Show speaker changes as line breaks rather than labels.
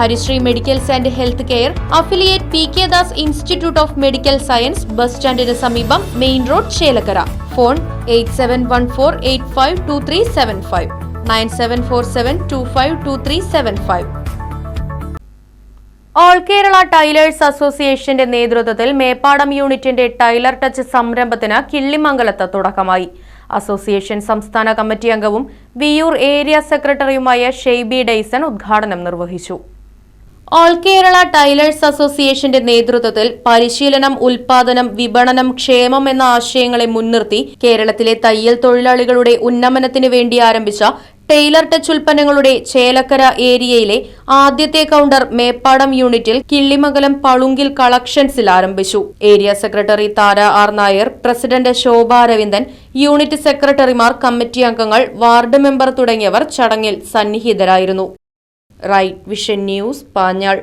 Harisree medicals and health care affiliate P K Das institute of medical science bus സ്റ്റാൻഡിന് സമീപം main road Chelakkara. Phone eight seven one four eight five two three seven five. Nine seven four seven two five two three seven five. All Kerala tailors അസോസിയേഷന്റെ നേതൃത്വത്തിൽ മേപ്പാടം യൂണിറ്റിന്റെ Taylor touch സംരംഭത്തിന് കിള്ളിമംഗലത്ത് തുടക്കമായി. Association സംസ്ഥാന committee അംഗവും Viyyur area സെക്രട്ടറിയുമായ ഷെയ്ബി ഡെയ്സൺ ഉദ്ഘാടനം നിർവഹിച്ചു. ഓൾ കേരള ടൈലേഴ്സ് അസോസിയേഷന്റെ നേതൃത്വത്തിൽ പരിശീലനം ഉൽപാദനം വിപണനം ക്ഷേമം എന്ന ആശയങ്ങളെ മുൻനിർത്തി കേരളത്തിലെ തയ്യൽ തൊഴിലാളികളുടെ ഉന്നമനത്തിന് വേണ്ടി ആരംഭിച്ച ടൈലർ ടച്ച് ഉൽപ്പന്നങ്ങളുടെ ചേലക്കര ഏരിയയിലെ ആദ്യത്തെ കൗണ്ടർ മേപ്പാടം യൂണിറ്റിൽ കിള്ളിമംഗലം പളുങ്കിൽ കളക്ഷൻസിൽ ആരംഭിച്ചു. Area secretary Thara R Nair president Shobha Aravindan unit സെക്രട്ടറിമാർ കമ്മിറ്റി അംഗങ്ങൾ വാർഡ് മെമ്പർ തുടങ്ങിയവർ ചടങ്ങിൽ സന്നിഹിതരായിരുന്നു. Right vision news Panjal